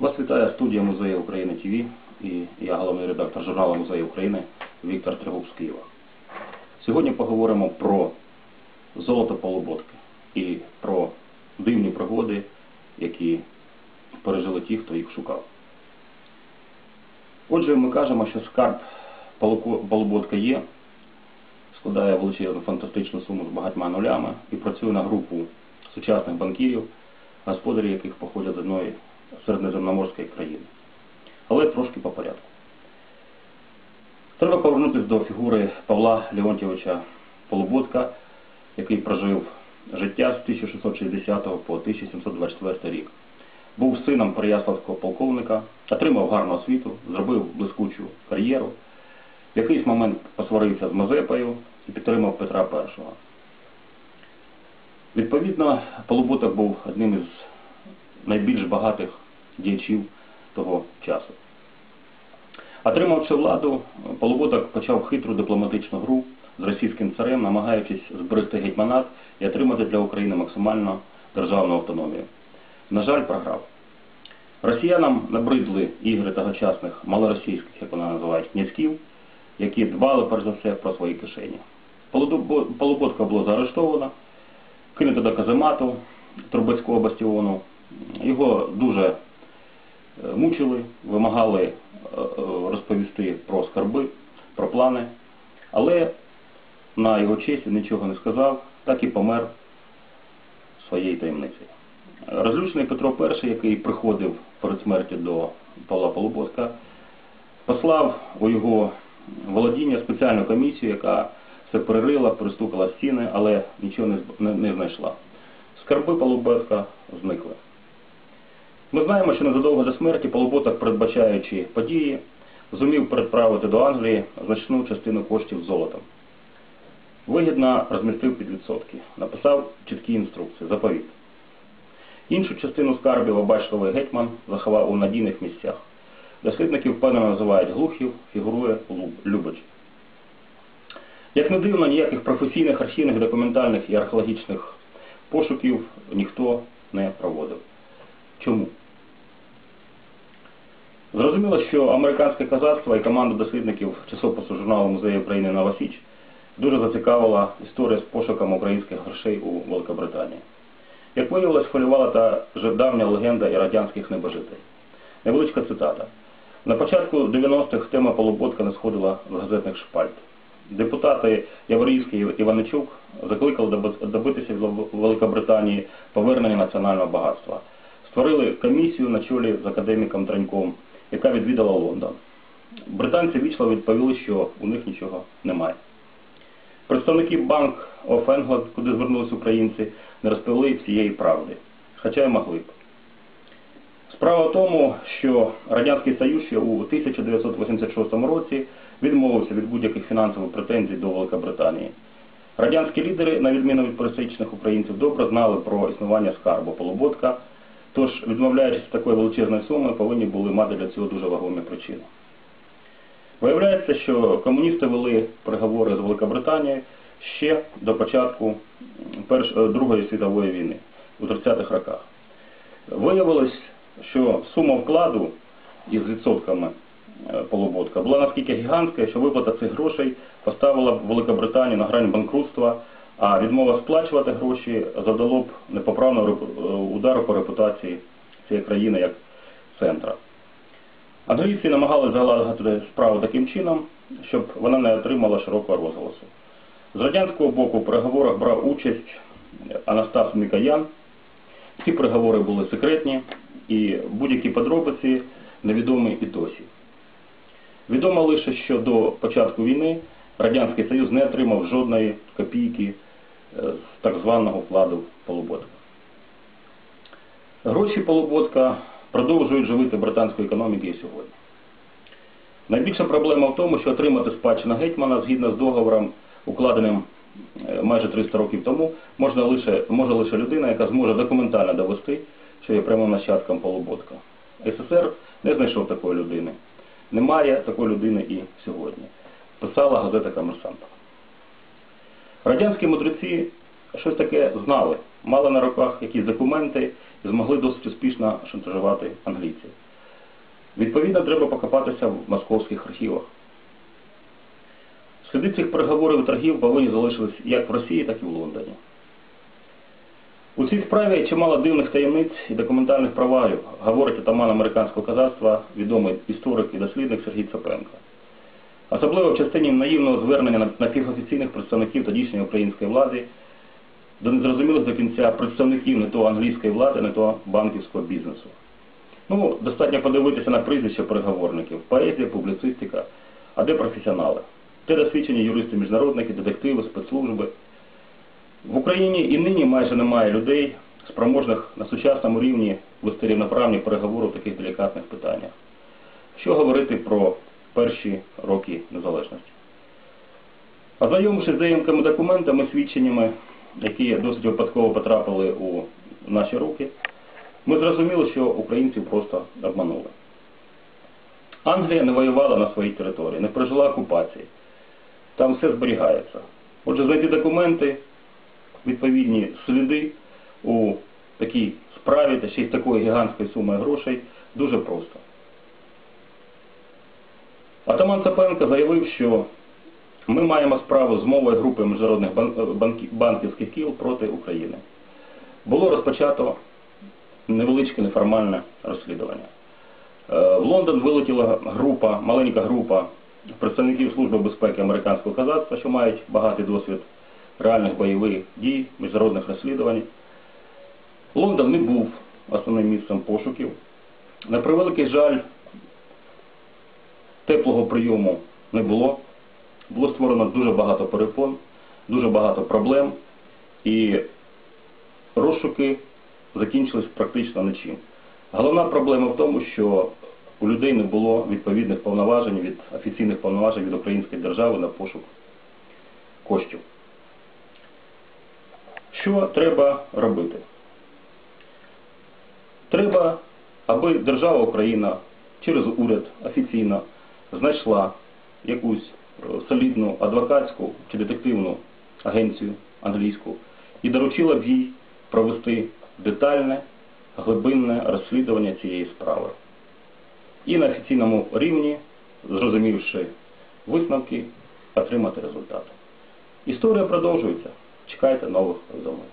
Вас вітає студія Музею України ТВ і я головний редактор журналу Музею України Віктор Тригуб з Києва. Сьогодні поговоримо про золото полуботки і про дивні пригоди, які пережили ті, хто їх шукав. Отже, ми кажемо, що скарб полуботка є, складає величезну фантастичну суму з багатьма нулями і працює на групу сучасних банкірів, господарі яких походять з одної середньоземноморської країни. Але трошки по порядку. Треба повернутися до фігури Павла Леонтьовича Полуботка, який прожив життя з 1660 по 1724 рік. Був сином Переяславського полковника, отримав гарну освіту, зробив блискучу кар'єру. В якийсь момент посварився з Мазепою і підтримав Петра І. Відповідно, Полуботок був одним із найбільш багатих діячів того часу. Отримавши владу, Полуботок почав хитру дипломатичну гру з російським царем, намагаючись зберегти гетьманат і отримати для України максимально державну автономію. На жаль, програв. Росіянам набридли ігри тогочасних малоросійських, як вона називають, князьків, які дбали перш за все про свої кишені. Полуботка було заарештовано, кинуто до каземату Трубецького бастіону. Його дуже е, мучили, вимагали е, розповісти про скарби, про плани, але на його честь він нічого не сказав, так і помер своєю таємницею. Розлючений Петро І, який приходив перед смертю до Павла Полуботка, послав у його володіння спеціальну комісію, яка все перерила, перестукала стіни, але нічого не знайшла. Скарби Полуботка зникли. Ми знаємо, що незадовго до смерті Полуботок, передбачаючи події, зумів передправити до Англії значну частину коштів золотом. Вигідно розмістив під відсотки, написав чіткі інструкції, заповіт. Іншу частину скарбів обачливий гетьман заховав у надійних місцях. Дослідники впевнено називають глухів, фігурує Любич. Як не дивно, ніяких професійних архівних, документальних і археологічних пошуків ніхто не проводив. Чому? Зрозуміло, що американське казацтво і команда дослідників часопису журналу Музею України Нова Січ дуже зацікавила історія з пошуком українських грошей у Великобританії. Як виявилось, хвилювала та вже давня легенда і радянських небожителей. Невеличка цитата. На початку 90-х тема Полуботка не сходила з газетних шпальт. Депутати Яворівський і Іваничук закликали добитися від Великобританії повернення національного багатства. Створили комісію на чолі з академіком Драньком, яка відвідала Лондон. Британці вічливо відповіли, що у них нічого немає. Представники Bank of England, куди звернулись українці, не розповіли всієї правди, хоча й могли б. Справа в тому, що Радянський Союз ще у 1986 році відмовився від будь-яких фінансових претензій до Великобританії. Радянські лідери, на відміну від пересічних українців, добре знали про існування скарбу Полуботка, тож, відмовляючись від такої величезної суми, повинні були мати для цього дуже вагомі причини. Виявляється, що комуністи вели переговори з Великобританією ще до початку перш, Другої світової війни у 30-х роках. Виявилось, що сума вкладу із відсотками е, полуботка була наскільки гігантська, що виплата цих грошей поставила Великобританію на грань банкрутства, а відмова сплачувати гроші задало б непоправного реп- е, удару по репутації цієї країни як центра. Англійці намагалися залагодити справу таким чином, щоб вона не отримала широкого розголосу. З радянського боку в переговорах брав участь Анастас Мікоян. Ці переговори були секретні і будь-які подробиці невідомі і досі. Відомо лише, що до початку війни Радянський Союз не отримав жодної копійки з так званого вкладу полуботка. Гроші полуботка продовжують живити британську економіку і сьогодні. Найбільша проблема в тому, що отримати спадщину гетьмана згідно з договором, укладеним е, майже 300 років тому, можна лише, може лише людина, яка зможе документально довести, що є прямим нащадком полуботка. СССР не знайшов такої людини. Немає такої людини і сьогодні. Писала газета Комерсант. Радянські мудреці щось таке знали, мали на руках якісь документи і змогли досить успішно шантажувати англійців. Відповідно, треба покопатися в московських архівах. Сліди цих переговорів і торгів повинні залишились як в Росії, так і в Лондоні. У цій справі чимало дивних таємниць і документальних провалів, говорить отаман американського казацтва, відомий історик і дослідник Сергій Цапенко. Особливо в частині наївного звернення напівофіційних представників тодішньої української влади до незрозумілих до кінця представників не то англійської влади, не то банківського бізнесу. Ну, достатньо подивитися на прізвища переговорників, поезія, публіцистика, а де професіонали? Де досвідчені юристи-міжнародники, детективи, спецслужби. В Україні і нині майже немає людей, спроможних на сучасному рівні вести рівноправні переговори в таких делікатних питаннях. Що говорити про перші роки незалежності? Ознайомившись з деякими документами, свідченнями, які досить випадково потрапили у наші руки, ми зрозуміли, що українців просто обманули. Англія не воювала на своїй території, не пережила окупації. Там все зберігається. Отже, знайти документи, відповідні сліди у такій справі та ще й з такої гігантської суми грошей дуже просто. Атаман Цапенко заявив, що ми маємо справу з мовою групи міжнародних банківських кіл проти України. Було розпочато невеличке неформальне розслідування. Е, В Лондон вилетіла група, маленька група представників Служби безпеки американського казацтва, що мають багатий досвід реальних бойових дій, міжнародних розслідувань. Лондон не був основним місцем пошуків. На превеликий жаль, теплого прийому не було. Було створено дуже багато перепон, дуже багато проблем, і розшуки закінчились практично нічим. Головна проблема в тому, що у людей не було відповідних повноважень від офіційних повноважень від української держави на пошук коштів. Що треба робити? Треба, аби держава Україна через уряд офіційно знайшла якусь е, солідну адвокатську чи детективну агенцію англійську і доручила б їй провести детальне, глибинне розслідування цієї справи. І на офіційному рівні, зрозумівши висновки, отримати результати. Історія продовжується. Чекайте нових повідомлень.